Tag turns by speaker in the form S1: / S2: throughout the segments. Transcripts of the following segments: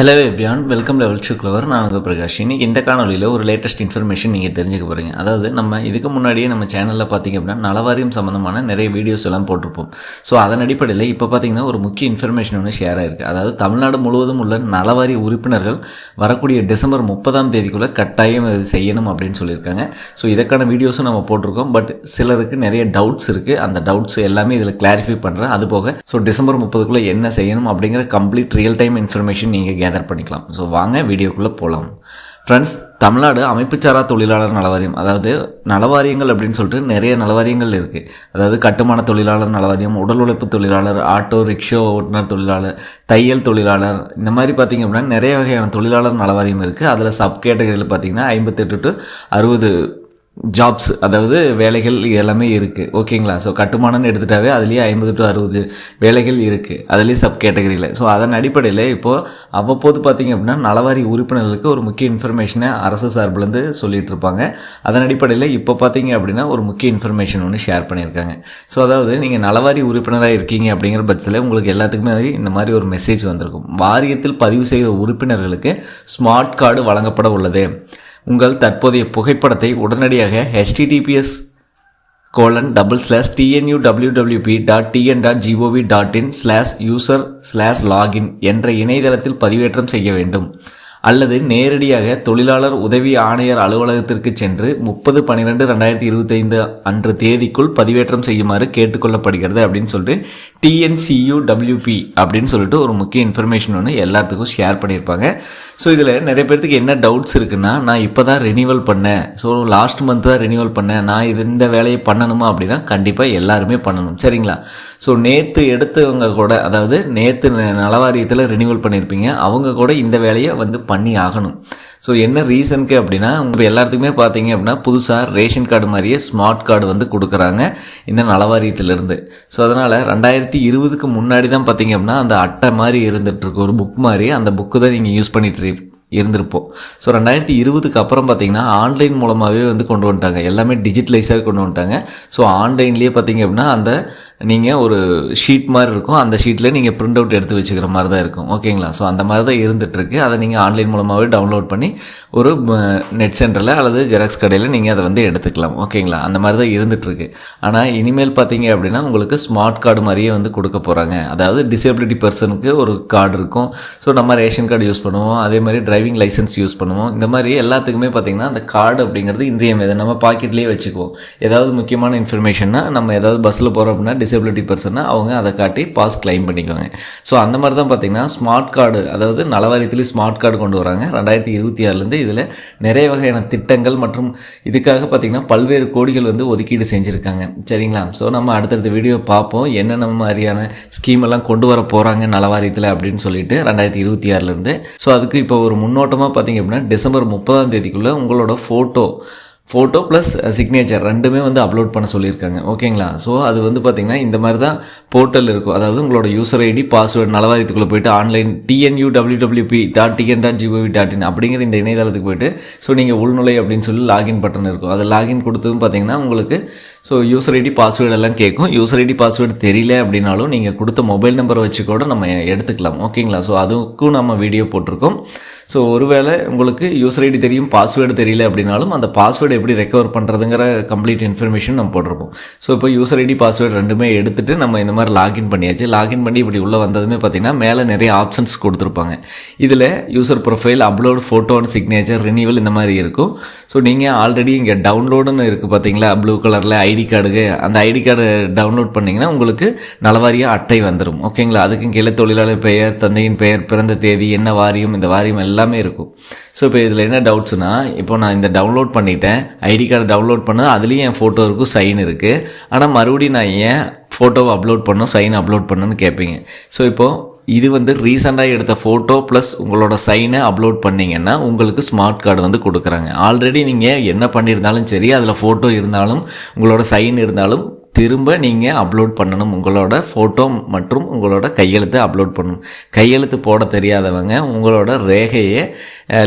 S1: Hello everyone welcome level to clever நான் உங்கள் பிரகாஷ். இன்னைக்கு இந்த காணொலியில் ஒரு லேட்டஸ்ட் இன்ஃபர்மேஷன் நீங்கள் தெரிஞ்சுக்க போகிறீங்க அதாவது நம்ம இதுக்கு முன்னாடியே நம்ம சேனலில் பார்த்தீங்க அப்படின்னா நலவாரியம் சம்மந்தமான நிறைய வீடியோஸ் எல்லாம் போட்டிருப்போம். ஸோ அதன் அடிப்படையில் இப்போ பார்த்தீங்கன்னா ஒரு முக்கிய இன்ஃபர்மேஷன் ஒன்று ஷேர் ஆயிருக்கு. அதாவது தமிழ்நாடு முழுவதும் உள்ள நலவாரிய உறுப்பினர்கள் வரக்கூடிய டிசம்பர் முப்பதாம் தேதிக்குள்ளே கட்டாயம் இது செய்யணும் அப்படின்னு சொல்லியிருக்காங்க. ஸோ இதற்கான வீடியோஸும் நம்ம போட்டிருக்கோம். பட் சிலருக்கு நிறைய டவுட்ஸ் இருக்குது அந்த டவுட்ஸ் எல்லாமே இதில் கிளாரிஃபை பண்ணுறேன் அது போக ஸோ டிசம்பர் முப்பதுக்குள்ளே என்ன செய்யணும் அப்படிங்கிற கம்ப்ளீட் ரியல் டைம் இன்ஃபர்மேஷன் நீங்கள் கேதர் பண்ணிக்கலாம். ஸோ வாங்க வீடியோக்குள்ளே போகலாம் ஃப்ரெண்ட்ஸ் தமிழ்நாடு அமைப்புச்சாரா தொழிலாளர் நலவாரியம். அதாவது நலவாரியங்கள் அப்படின்னு சொல்லிட்டு நிறைய நலவாரியங்கள் இருக்குது அதாவது கட்டுமான தொழிலாளர் நலவாரியம் உடல் உழைப்பு தொழிலாளர் ஆட்டோ ரிக்ஷோ ஓட்டுநர் தொழிலாளர் தையல் தொழிலாளர் இந்த மாதிரி பார்த்திங்க அப்படின்னா நிறைய வகையான தொழிலாளர் நலவாரியம் இருக்குது அதில் சப் கேட்டகரியில் பார்த்திங்கன்னா ஐம்பத்தெட்டு டு அறுபது ஜாப்ஸ் அதாவது வேலைகள் எல்லாமே இருக்குது ஓகேங்களா ஸோ கட்டுமானம்னு எடுத்துட்டாவே அதுலேயே ஐம்பது டு அறுபது வேலைகள் இருக்குது அதுலேயே சப் கேட்டகரியில் ஸோ அதன் அடிப்படையில் இப்போது அவ்வப்போது பார்த்திங்க அப்படின்னா நலவாரி உறுப்பினர்களுக்கு ஒரு முக்கிய இன்ஃபர்மேஷனை அரசு சார்பிலேருந்து சொல்லிகிட்டு இருப்பாங்க. அதன் அடிப்படையில் இப்போ பார்த்தீங்க அப்படின்னா ஒரு முக்கிய இன்ஃபர்மேஷன் ஒன்று ஷேர் பண்ணியிருக்காங்க. ஸோ அதாவது நீங்கள் நலவாரி உறுப்பினராக இருக்கீங்க அப்படிங்கிற பட்சத்தில் உங்களுக்கு எல்லாத்துக்குமே இந்த மாதிரி ஒரு மெசேஜ் வந்திருக்கும். வாரியத்தில் பதிவு செய்கிற உறுப்பினர்களுக்கு ஸ்மார்ட் கார்டு வழங்கப்பட உள்ளது. உங்கள் தற்போதைய புகைப்படத்தை உடனடியாக HTTPS colon double slash TNU WWB dot TN dot GOV dot in slash user slash login என்ற இணையதளத்தில் பதிவேற்றம் செய்ய வேண்டும். அல்லது நேரடியாக தொழிலாளர் உதவி ஆணையர் அலுவலகத்திற்கு சென்று முப்பது பன்னிரெண்டு ரெண்டாயிரத்தி இருபத்தைந்து அன்று தேதிக்குள் பதிவேற்றம் செய்யுமாறு கேட்டுக்கொள்ளப்படுகிறது அப்படின்னு சொல்லிட்டு டிஎன்சியூ டபிள்யூபி அப்படின்னு சொல்லிட்டு ஒரு முக்கிய இன்ஃபர்மேஷன் ஒன்று எல்லாத்துக்கும் ஷேர் பண்ணியிருப்பாங்க. ஸோ இதில் நிறைய பேர்த்துக்கு என்ன டவுட்ஸ் இருக்குன்னா நான் இப்போ தான் ரெனியூவல் பண்ணேன். ஸோ லாஸ்ட் மந்த் தான் ரெனியூவல் பண்ணேன். நான் இது இந்த வேலையை பண்ணணுமா அப்படின்னா கண்டிப்பாக எல்லாருமே பண்ணணும். சரிங்களா? ஸோ நேற்று எடுத்தவங்க கூட அதாவது நேற்று நலவாரியத்தில் ரெனியூவல் பண்ணியிருப்பீங்க அவங்க கூட இந்த வேலையை வந்து பண்ணி ஆகணும். ஸோ என்ன ரீசனுக்கு அப்படின்னா உங்கள் எல்லாத்துக்குமே பார்த்தீங்க அப்படின்னா புதுசாக ரேஷன் கார்டு மாதிரியே ஸ்மார்ட் கார்டு வந்து கொடுக்குறாங்க இந்த நலவாரியத்திலேருந்து. ஸோ அதனால் ரெண்டாயிரத்தி இருபதுக்கு முன்னாடி தான் பார்த்தீங்க அப்படின்னா அந்த அட்டை மாதிரி இருந்துகிட்ருக்கு ஒரு புக் மாதிரி அந்த புக்கு தான் நீங்கள் யூஸ் பண்ணிட்டு இருந்திருப்போம். ஸோ ரெண்டாயிரத்தி இருபதுக்கு அப்புறம் பார்த்தீங்கன்னா ஆன்லைன் மூலமாகவே வந்து கொண்டு வந்துட்டாங்க. எல்லாமே டிஜிட்டலைஸாக கொண்டு வந்துட்டாங்க. ஸோ ஆன்லைன்லேயே பார்த்தீங்க அப்படின்னா அந்த நீங்கள் ஒரு ஷீட் மாதிரி இருக்கும். அந்த ஷீட்டில் நீங்கள் பிரிண்ட் அவுட் எடுத்து வச்சுக்கிற மாதிரி தான் இருக்கும். ஓகேங்களா ஸோ அந்த மாதிரி தான் இருந்துகிட்ருக்கு அதை நீங்கள் ஆன்லைன் மூலமாகவே டவுன்லோட் பண்ணி ஒரு நெட் சென்டரில் அல்லது ஜெராக்ஸ் கடையில் நீங்கள் அதை வந்து எடுத்துக்கலாம். ஓகேங்களா அந்த மாதிரி தான் இருந்துகிட்ருக்கு ஆனால் இனிமேல் பார்த்தீங்க அப்படின்னா உங்களுக்கு ஸ்மார்ட் கார்டு மாதிரியே வந்து கொடுக்க போகிறாங்க அதாவது டிசேபிலிட்டி பர்சனுக்கு ஒரு கார்டு இருக்கும். ஸோ நம்ம ரேஷன் கார்டு யூஸ் பண்ணுவோம். அதே மாதிரி டிரைவிங் லைசன்ஸ் யூஸ் பண்ணுவோம். இந்த மாதிரி எல்லாத்துக்குமே பார்த்திங்கன்னா அந்த கார்டு அப்படிங்கிறது இன்றியமையாது. நம்ம பாக்கெட்லேயே வச்சுக்குவோம். ஏதாவது முக்கியமான இன்ஃபர்மேஷன்னா நம்ம ஏதாவது பஸ்ஸில் போகிறோம் அப்படின்னா டிசபிலிட்டி பர்சனை அவங்க அதை காட்டி பாஸ் கிளைம் பண்ணிக்குவாங்க. ஸோ அந்த மாதிரி தான் பார்த்திங்கன்னா ஸ்மார்ட் கார்டு அதாவது நலவாரியத்துலேயும் ஸ்மார்ட் கார்டு கொண்டு வராங்க. ரெண்டாயிரத்தி இருபத்தி ஆறுலேருந்து இதில் நிறைய வகையான திட்டங்கள் மற்றும் இதுக்காக பார்த்திங்கன்னா பல்வேறு கோடிகள் வந்து ஒதுக்கீடு செஞ்சுருக்காங்க. சரிங்களா? ஸோ நம்ம அடுத்தடுத்த வீடியோ பார்ப்போம். என்னென்ன மாதிரியான ஸ்கீம் எல்லாம் கொண்டு வர போகிறாங்க நலவாரியத்தில் அப்படின்னு சொல்லிட்டு ரெண்டாயிரத்தி இருபத்தி ஆறுலேருந்து ஸோ அதுக்கு இப்போ ஒரு முன்னோட்டமாக பார்த்திங்க அப்படின்னா டிசம்பர் முப்பதாம் தேதிக்குள்ளே உங்களோட ஃபோட்டோ ஃபோட்டோ ப்ளஸ் சிக்னேச்சர் ரெண்டுமே வந்து அப்லோட் பண்ண சொல்லியிருக்காங்க. ஓகேங்களா ஸோ அது வந்து பார்த்திங்கன்னா இந்த மாதிரி தான் போர்ட்டல் இருக்கும். அதாவது உங்களோட யூசர் ஐடி பாஸ்வேர்டு நலவாரியத்துக்குள்ளே போயிட்டு online TNU WWB dot TN dot GOV dot in அப்படிங்கிற இந்த இணையதளத்துக்கு போயிட்டு ஸோ நீங்கள் உள்நுழை அப்படின்னு சொல்லி லாகின் பட்டன் இருக்கும். அது லாகின் கொடுத்ததும் பார்த்தீங்கன்னா உங்களுக்கு ஸோ யூசர் ஐடி பாஸ்வேர்டு எல்லாம் கேட்கும் யூசர் ஐடி பாஸ்வேர்டு தெரியல அப்படின்னாலும் நீங்கள் கொடுத்த மொபைல் நம்பரை வச்சு கூட நம்ம எடுத்துக்கலாம். ஓகேங்களா ஸோ அதுக்கும் நம்ம வீடியோ போட்டிருக்கோம். ஸோ ஒருவேளை உங்களுக்கு யூசர் ஐடி தெரியும் பாஸ்வேர்டு தெரியல அப்படின்னாலும் அந்த பாஸ்வேர்டு எப்படி ரெக்கவர் பண்ணுறதுங்கிற கம்ப்ளீட் இன்ஃபர்மேஷன் நம்ம போட்டிருப்போம். ஸோ இப்போ யூசர் ஐடி பாஸ்வேர்டு ரெண்டுமே எடுத்துகிட்டு நம்ம இந்த மாதிரி லாகின் பண்ணியாச்சு. லாகின் பண்ணி இப்படி உள்ளே வந்ததுமே பார்த்திங்கன்னா மேலே நிறைய ஆப்ஷன்ஸ் கொடுத்துருப்பாங்க. இதில் user profile upload photo and signature renewal இந்த மாதிரி இருக்கும். ஸோ நீங்கள் ஆல்ரெடி இங்கே டவுன்லோடுன்னு இருக்குது பார்த்தீங்களா? ப்ளூ கலரில் ஐ ஐடி கார்டுக்கு அந்த ஐடி கார்டு டவுன்லோட் பண்ணிங்கன்னா உங்களுக்கு நலவாரியாக அட்டை வந்துடும் ஓகேங்களா? அதுக்கும் கீழே தொழிலாளர் பெயர் தந்தையின் பெயர் பிறந்த தேதி என்ன வாரியம் இந்த வாரியம் எல்லாமே இருக்கும். ஸோ இப்போ இதில் என்ன டவுட்ஸ்னா இப்போ நான் இந்த டவுன்லோட் பண்ணிட்டேன் ஐடி கார்டு டவுன்லோட் பண்ணது அதுலேயும் என் ஃபோட்டோ இருக்கும் சைன் இருக்குது ஆனால் மறுபடியும் நான் ஏன் ஃபோட்டோவை அப்லோட் பண்ணணும் சைன் அப்லோட் பண்ணணும்னு கேட்பீங்க ஸோ இப்போது இது வந்து ரீசெண்டாக எடுத்த ஃபோட்டோ ப்ளஸ் உங்களோட சைனை அப்லோட் பண்ணிங்கன்னா உங்களுக்கு ஸ்மார்ட் கார்டு வந்து கொடுக்குறாங்க. ஆல்ரெடி நீங்கள் என்ன பண்ணியிருந்தாலும் சரி அதில் ஃபோட்டோ இருந்தாலும் உங்களோட சைன் இருந்தாலும் திரும்ப நீங்கள் அப்லோட் பண்ணணும். உங்களோட ஃபோட்டோ மற்றும் உங்களோட கையெழுத்து அப்லோட் பண்ணணும். கையெழுத்து போட தெரியாதவங்க உங்களோட ரேகையை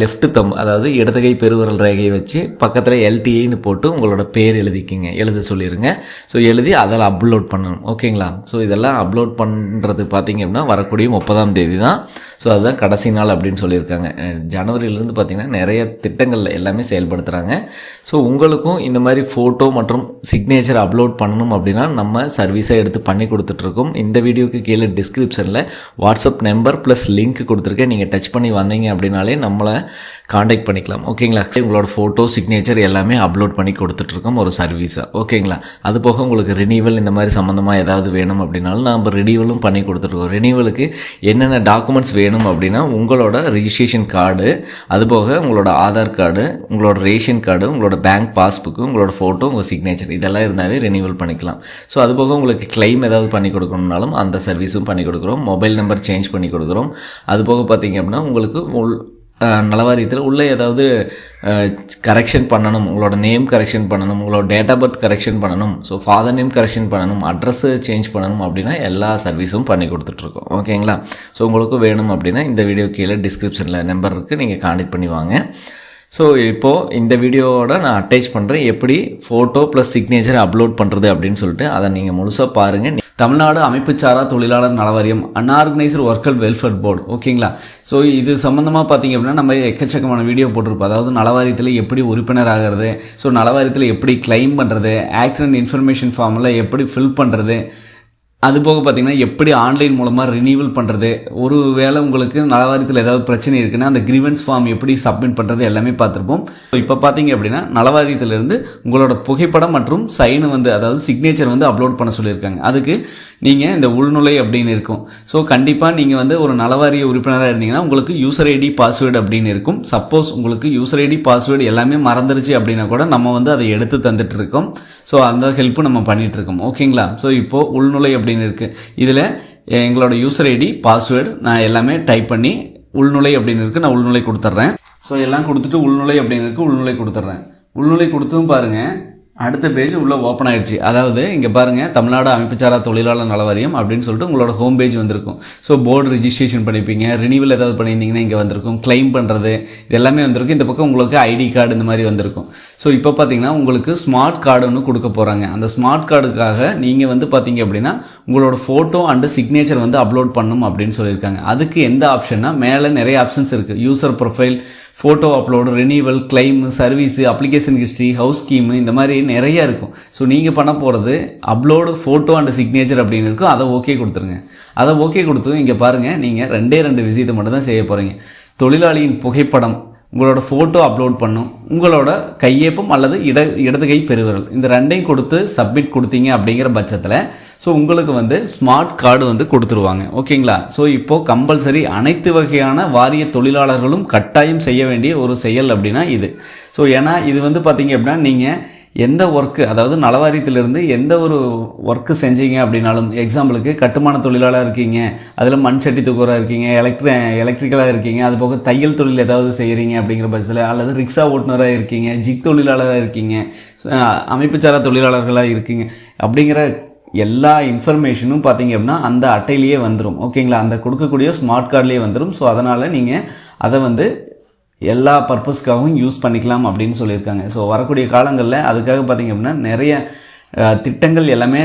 S1: லெஃப்ட் தம் அதாவது இடதுகை பெருவரல் பெருவிரல் ரேகையை வச்சு பக்கத்தில் எல்டிஐன்னு போட்டு உங்களோட பேர் எழுதிக்கிங்க. எழுத சொல்லிடுங்க ஸோ எழுதி அதில் அப்லோட் பண்ணணும். ஓகேங்களா ஸோ இதெல்லாம் அப்லோட் பண்ணுறது பார்த்தீங்க அப்படின்னா வரக்கூடிய முப்பதாம் தேதி தான் ஸோ அதுதான் கடைசி நாள் அப்படின்னு சொல்லியிருக்காங்க. ஜனவரியிலேருந்து பார்த்திங்கன்னா நிறைய திட்டங்கள் எல்லாமே செயல்படுத்துகிறாங்க ஸோ உங்களுக்கும் இந்த மாதிரி ஃபோட்டோ மற்றும் சிக்னேச்சர் அப்லோட் பண்ணணும் அப்படின்னா நம்ம சர்வீஸை எடுத்து பண்ணி கொடுத்துட்ருக்கோம். இந்த வீடியோக்கு கீழே டிஸ்கிரிப்ஷனில் வாட்ஸ்அப் நம்பர் ப்ளஸ் லிங்க் கொடுத்துருக்கேன். நீங்கள் டச் பண்ணி வந்தீங்க அப்படின்னாலே நம்ம நம்மளை காண்டாக்ட் பண்ணிக்கலாம். ஓகேங்களா? உங்களோட ஃபோட்டோ சிக்னேச்சர் எல்லாமே அப்லோட் பண்ணி கொடுத்துட்ருக்கோம் ஒரு சர்வீஸாக ஓகேங்களா? அது போக உங்களுக்கு ரினீவல் இந்த மாதிரி சம்மந்தமாக ஏதாவது வேணும் அப்படின்னாலும் நம்ம ரினீவலும் பண்ணி கொடுத்துட்ருக்கோம். ரினீவலுக்கு என்னென்ன டாக்குமெண்ட்ஸ் வேணும் அப்படின்னா உங்களோட ரிஜிஸ்ட்ரேஷன் கார்டு அது போக உங்களோட ஆதார் கார்டு உங்களோட ரேஷன் கார்டு உங்களோட பேங்க் பாஸ்புக்கு உங்களோட ஃபோட்டோ உங்கள் சிக்னேச்சர் இதெல்லாம் இருந்தாவே ரினீவல் பண்ணிக்கலாம். ஸோ அது போக உங்களுக்கு கிளைம் ஏதாவது பண்ணி கொடுக்கணும்னாலும் அந்த சர்வீஸும் பண்ணி கொடுக்குறோம். மொபைல் நம்பர் சேஞ்ச் பண்ணி கொடுக்குறோம். அது போக பார்த்தீங்க அப்படின்னா உங்களுக்கு உள் நலவாரியத்தில் உள்ளே ஏதாவது கரெக்ஷன் பண்ணணும் உங்களோட நேம் கரெக்ஷன் பண்ணணும் உங்களோட டேட் ஆஃப் பர்த் கரெக்ஷன் பண்ணணும் ஸோ ஃபாதர் நேம் கரெக்ஷன் பண்ணணும் அட்ரஸ்ஸு சேஞ்ச் பண்ணணும் அப்படின்னா எல்லா சர்வீஸும் பண்ணி கொடுத்துட்ருக்கோம். ஓகேங்களா ஸோ உங்களுக்கு வேணும் அப்படின்னா இந்த வீடியோ கீழே டிஸ்கிரிப்ஷனில் நம்பர் இருக்குது நீங்கள் கான்டெக்ட் பண்ணி வாங்க. ஸோ இப்போது இந்த வீடியோவோட நான் அட்டாச் பண்ணுறேன் எப்படி ஃபோட்டோ ப்ளஸ் சிக்னேச்சர் அப்லோட் பண்ணுறது அப்படின்னு சொல்லிட்டு அதை நீங்கள் முழுசாக பாருங்கள் தமிழ்நாடு அமைப்புச்சாரா தொழிலாளர் நலவாரியம் அன்ஆர்கனைஸ்டு ஒர்க்கர் வெல்ஃபேர் போர்டு ஓகேங்களா? ஸோ இது சம்மந்தமாக பார்த்தீங்க அப்படின்னா நம்ம எக்கச்சக்கமான வீடியோ போட்டிருப்போம். அதாவது நலவாரியத்தில் எப்படி உறுப்பினர் ஆகிறது ஸோ நலவாரியத்தில் எப்படி கிளைம் பண்ணுறது ஆக்சிடென்ட் இன்ஃபர்மேஷன் ஃபார்மில் எப்படி ஃபில் பண்ணுறது அது போக பார்த்தீங்கன்னா எப்படி ஆன்லைன் மூலமாக ரினியூவல் பண்ணுறது ஒரு வேளை உங்களுக்கு நலவாரியத்தில் ஏதாவது பிரச்சனை இருக்குன்னா அந்த கிரீவன்ஸ் ஃபார்ம் எப்படி சப்மிட் பண்ணுறது எல்லாமே பார்த்துருப்போம். இப்போ பார்த்தீங்க அப்படின்னா நலவாரியத்திலிருந்து உங்களோட புகைப்படம் மற்றும் சைனு வந்து அதாவது சிக்னேச்சர் வந்து அப்லோட் பண்ண சொல்லியிருக்காங்க. அதுக்கு நீங்கள் இந்த உள்நுழை அப்படின்னு இருக்கும். ஸோ கண்டிப்பாக நீங்கள் வந்து ஒரு நலவாரிய உறுப்பினராக இருந்தீங்கன்னா உங்களுக்கு யூசர் ஐடி பாஸ்வேர்டு அப்படின்னு இருக்கும். சப்போஸ் உங்களுக்கு யூசர் ஐடி பாஸ்வேர்டு எல்லாமே மறந்துருச்சு அப்படின்னா கூட நம்ம வந்து அதை எடுத்து தந்துட்டு இருக்கோம் ஸோ அந்த ஹெல்ப்பும் நம்ம பண்ணிகிட்டு இருக்கோம் ஓகேங்களா? ஸோ இப்போது உள்நுழை அப்படின்னு இருக்குது இதில் எங்களோட யூசர் ஐடி பாஸ்வேர்டு நான் எல்லாமே டைப் பண்ணி உள்நுழை அப்படின்னு இருக்குது நான் உள்நுழை கொடுத்துட்றேன். ஸோ எல்லாம் கொடுத்துட்டு உள்நுழை அப்படின்னு இருக்குது உள்நுழை கொடுத்துட்றேன். உள்நுழை கொடுத்தும் பாருங்கள் அடுத்த பேஜ் உள்ளே ஓப்பன் ஆயிடுச்சு அதாவது இங்கே பாருங்கள் தமிழ்நாடு அமைப்புச்சாரா தொழிலாளர் நலவாரியம் அப்படின்னு சொல்லிட்டு உங்களோட ஹோம் பேஜ் வந்திருக்கும். ஸோ போர்டு ரிஜிஸ்ட்ரேஷன் பண்ணிப்பீங்க ரினியூவல் ஏதாவது பண்ணியிருந்தீங்கன்னா இங்கே வந்திருக்கும். கிளைம் பண்ணுறது இது எல்லாமே வந்திருக்கும். இந்த பக்கம் உங்களுக்கு ஐடி கார்டு இந்த மாதிரி வந்திருக்கும். ஸோ இப்போ பார்த்தீங்கன்னா உங்களுக்கு ஸ்மார்ட் கார்டு ஒன்று கொடுக்க போகிறாங்க அந்த ஸ்மார்ட் கார்டுக்காக நீங்கள் வந்து பார்த்தீங்க அப்படின்னா உங்களோட ஃபோட்டோ அண்டு சிக்னேச்சர் வந்து அப்லோட் பண்ணணும் அப்படின்னு சொல்லியிருக்காங்க. அதுக்கு எந்த ஆப்ஷன்னா மேலே நிறைய ஆப்ஷன்ஸ் இருக்குது user profile photo upload renewal claim service application history house scheme இந்த மாதிரி நிறையா இருக்கும். ஸோ நீங்கள் பண்ண போகிறது அப்லோடு ஃபோட்டோ அண்ட் சிக்னேச்சர் அப்படின்னு இருக்கும். அதை ஓகே கொடுத்துருங்க. அதை ஓகே கொடுத்து இங்கே பாருங்கள் நீங்கள் ரெண்டே ரெண்டு விஷயத்தை மட்டும் தான் செய்ய போகிறீங்க தொழிலாளியின் புகைப்படம் உங்களோட ஃபோட்டோ அப்லோட் பண்ணும். உங்களோட கையேப்பம் அல்லது இட இடது கை பெருவிரல் இந்த ரெண்டையும் கொடுத்து சப்மிட் கொடுத்தீங்க அப்படிங்கிற பட்சத்தில் ஸோ உங்களுக்கு வந்து ஸ்மார்ட் கார்டு வந்து கொடுத்துருவாங்க. ஓகேங்களா? ஸோ இப்போது கம்பல்சரி அனைத்து வகையான வாரிய தொழிலாளர்களும் கட்டாயம் செய்ய வேண்டிய ஒரு செயல் அப்படின்னா இது. ஸோ ஏன்னா இது வந்து பார்த்தீங்க அப்படின்னா நீங்கள் எந்த ஒர்க்கு அதாவது நலவாரியத்திலிருந்து எந்த ஒரு ஒர்க்கு செஞ்சீங்க அப்படின்னாலும் எக்ஸாம்பிளுக்கு கட்டுமான தொழிலாளாக இருக்கீங்க அதில் மண் சட்டி தூக்குறாக இருக்கீங்க எலக்ட்ரி எலக்ட்ரிக்கலாக இருக்கீங்க அது போக தையல் தொழில் ஏதாவது செய்கிறீங்க அப்படிங்கிற பட்சத்தில் அல்லது ரிக்ஷா ஓட்டுநராக இருக்கீங்க ஜிக் தொழிலாளராக இருக்கீங்க அமைப்புச்சாரா தொழிலாளர்களாக இருக்கீங்க அப்படிங்கிற எல்லா இன்ஃபர்மேஷனும் பார்த்தீங்க அப்படின்னா அந்த அட்டையிலேயே வந்துடும் ஓகேங்களா? அந்த கொடுக்கக்கூடிய ஸ்மார்ட் கார்ட்லேயே வந்துடும் ஸோ அதனால் நீங்கள் அதை வந்து எல்லா பர்பஸ்க்காகவும் யூஸ் பண்ணிக்கலாம் அப்படின்னு சொல்லியிருக்காங்க. ஸோ வரக்கூடிய காலங்களில் அதுக்காக பார்த்தீங்க அப்படின்னா நிறைய திட்டங்கள் எல்லாமே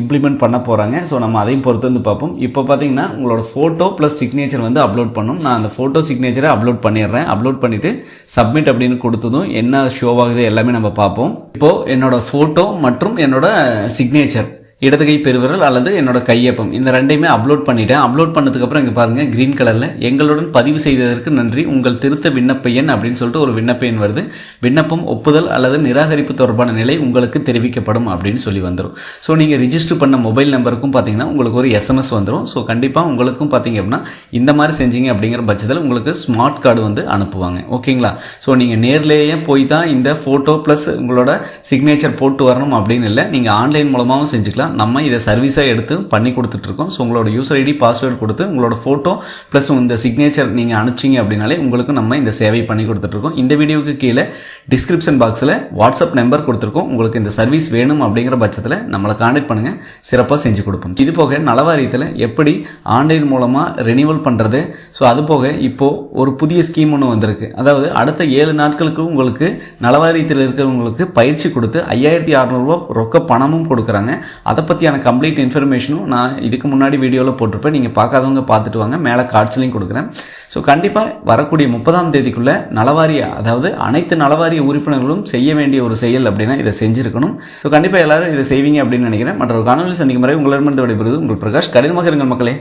S1: இம்ப்ளிமெண்ட் பண்ண போகிறாங்க ஸோ நம்ம அதையும் பொறுத்து வந்து பார்ப்போம். இப்போ பார்த்தீங்கன்னா உங்களோட ஃபோட்டோ ப்ளஸ் சிக்னேச்சர் வந்து அப்லோட் பண்ணும். நான் அந்த ஃபோட்டோ சிக்னேச்சரை அப்லோட் பண்ணிடுறேன். அப்லோட் பண்ணிவிட்டு சப்மிட் அப்படின்னு கொடுத்ததும் என்ன ஷோ ஆகுது எல்லாமே நம்ம பார்ப்போம். இப்போது என்னோடய ஃபோட்டோ மற்றும் என்னோட சிக்னேச்சர் இடது கை பெருவிரல் அல்லது என்னோட கையப்பம். இந்த ரெண்டையுமே அப்லோட் பண்ணிட்டேன். அப்லோட் பண்ணதுக்கப்புறம் இங்கே பாருங்கள் க்ரீன் கலரில் எங்களுடன் பதிவு செய்ததற்கு நன்றி. உங்கள் திருத்த விண்ணப்ப எண் அப்படின்னு சொல்லிட்டு ஒரு விண்ணப்ப எண் வருது. விண்ணப்பம் ஒப்புதல் அல்லது நிராகரிப்பு தொடர்பான நிலை உங்களுக்கு தெரிவிக்கப்படும் அப்படின்னு சொல்லி வந்துடும் ஸோ நீங்கள் ரிஜிஸ்டர் பண்ண மொபைல் நம்பருக்கும் பார்த்தீங்கன்னா உங்களுக்கு ஒரு எஸ்எம்எஸ் வந்துடும் ஸோ கண்டிப்பாக உங்களுக்கும் பார்த்தீங்க அப்படின்னா இந்த மாதிரி செஞ்சீங்க அப்படிங்கிற பட்சத்தில் உங்களுக்கு ஸ்மார்ட் கார்டு வந்து அனுப்புவாங்க. ஓகேங்களா? ஸோ நீங்கள் நேர்லேயே போய் தான் இந்த ஃபோட்டோ ப்ளஸ் உங்களோட சிக்னேச்சர் போட்டு வரணும் அப்படின்னு இல்லை. நீங்கள் ஆன்லைன் மூலமாகவும் செஞ்சுக்கலாம்.
S2: தான் நம்ம இதை சர்வீஸாக எடுத்து பண்ணி கொடுத்துட்ருக்கோம். ஸோ உங்களோட யூசர் ஐடி பாஸ்வேர்டு கொடுத்து உங்களோட ஃபோட்டோ ப்ளஸ் இந்த சிக்னேச்சர் நீங்கள் அனுப்பிச்சிங்க அப்படின்னாலே உங்களுக்கு நம்ம இந்த சேவை பண்ணி கொடுத்துட்ருக்கோம். இந்த வீடியோவுக்கு கீழே டிஸ்கிரிப்ஷன் பாக்ஸில் வாட்ஸ்அப் நம்பர் கொடுத்துருக்கோம். உங்களுக்கு இந்த சர்வீஸ் வேணும் அப்படிங்கிற பட்சத்தில் நம்மளை காண்டக்ட் பண்ணுங்கள் சிறப்பாக செஞ்சு கொடுப்போம். இது போக நலவாரியத்தில் எப்படி ஆன்லைன் மூலமாக ரெனியூவல் பண்ணுறது ஸோ அது போக இப்போது ஒரு புதிய ஸ்கீம் ஒன்று வந்திருக்கு. அதாவது அடுத்த ஏழு நாட்களுக்கு உங்களுக்கு நலவாரியத்தில் இருக்கிறவங்களுக்கு பயிற்சி கொடுத்து ஐயாயிரத்தி அறநூறுவா ரொக்க பணமும் கொடுக்குறாங்க. அதை பற்றியான கம்ப்ளீட் இன்ஃபர்மேஷனும் நான் இதுக்கு முன்னாடி வீடியோவில் போட்டிருப்பேன். நீங்கள் பார்க்காதவங்க பார்த்துட்டு வாங்க. மேலே கார்ட்ஸ்லையும் கொடுக்குறேன். ஸோ கண்டிப்பாக வரக்கூடிய முப்பதாம் தேதிக்குள்ளே நலவாரிய அதாவது அனைத்து நலவாரிய உறுப்பினர்களும் செய்ய வேண்டிய ஒரு செயல் அப்படின்னா இதை செஞ்சுருக்கணும். ஸோ கண்டிப்பாக எல்லாரும் இதை செய்வீங்க அப்படின்னு நினைக்கிறேன். மற்ற ஒரு காணொலி சந்திக்கும் முறை உங்களிடமிருந்து விடைபெறுவது உங்கள் பிரகாஷ். கடினமாக இருங்கள் மக்களே.